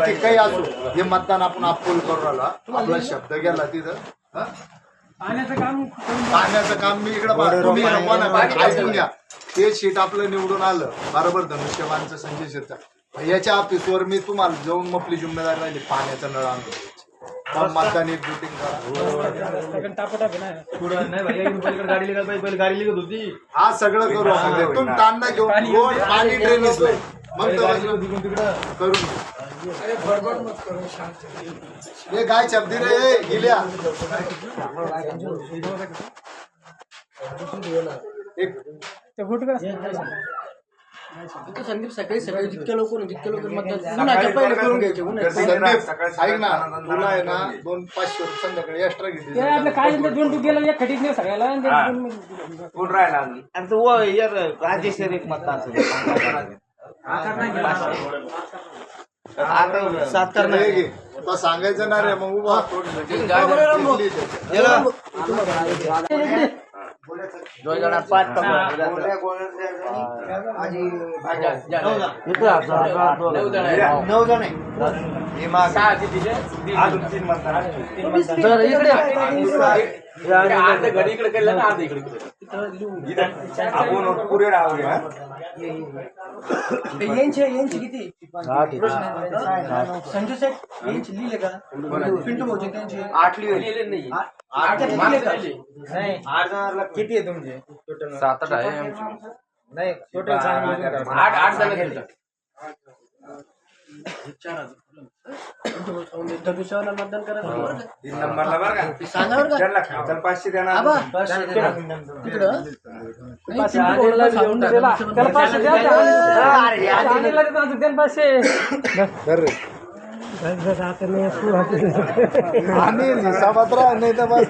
बाकी काही असो हे मतदान आपण अप्रूल करू राहिला आपला शब्द गेला तिथं हा? पाण्याचं काम करून पाण्याचं काम मी इकडे. तुम्ही बाकी ऐकून घ्या. ते शीट आपलं निवडून आलं. बरोबर धनुष्यबाणचं संजय शिरचा याच्या ऑफिसवर मी तुम्हाला जाऊन मपली जिम्मेदारी राहिली पाण्याचा नळ आणतो मतदान एक बुटिंग करा. टापोटाप हा सगळं करू आपण. तांना घेऊन रोड पाणी ड्रेनेज मग तर करून घेऊ. हे गाय शब्दी रे गिल्या। संदीप सकाळी सकाळी जितक्या मतदान उन्हाच्या पहिले करून घ्यायचे ऐक ना तुला आहे ना दोन पाचशे रुपये संध्याकाळी एक्स्ट्रा घेतली ते आपलं काय झालं, दोन टूक गेलं एक खटीत नाही सगळ्याला आणि ते दोन- कोण राहिला अजून? आणि तो राजेश्वर एक मतदार आता सात करणार सांगायचं ना रे मग उभा नऊ जण. आहे. यांचे यांचे किती? संजय साहेब यांचे लिहिले का? पिंटू भाऊचे त्यांचे. आठ लिहिले नाही. आठ जणांना किती आहे तुमचे टोटल सात आठ आहे आमचे. नाही टोटल आठ आठ जण गेले दगडूशेवाला मतदान करायचं तीन नंबरला बरं का सांगा बरं का त्यांना खर्चाला पाचशे देणार तिकडं द्या पाचशे आणि हिसाबात राहा नाही तर बस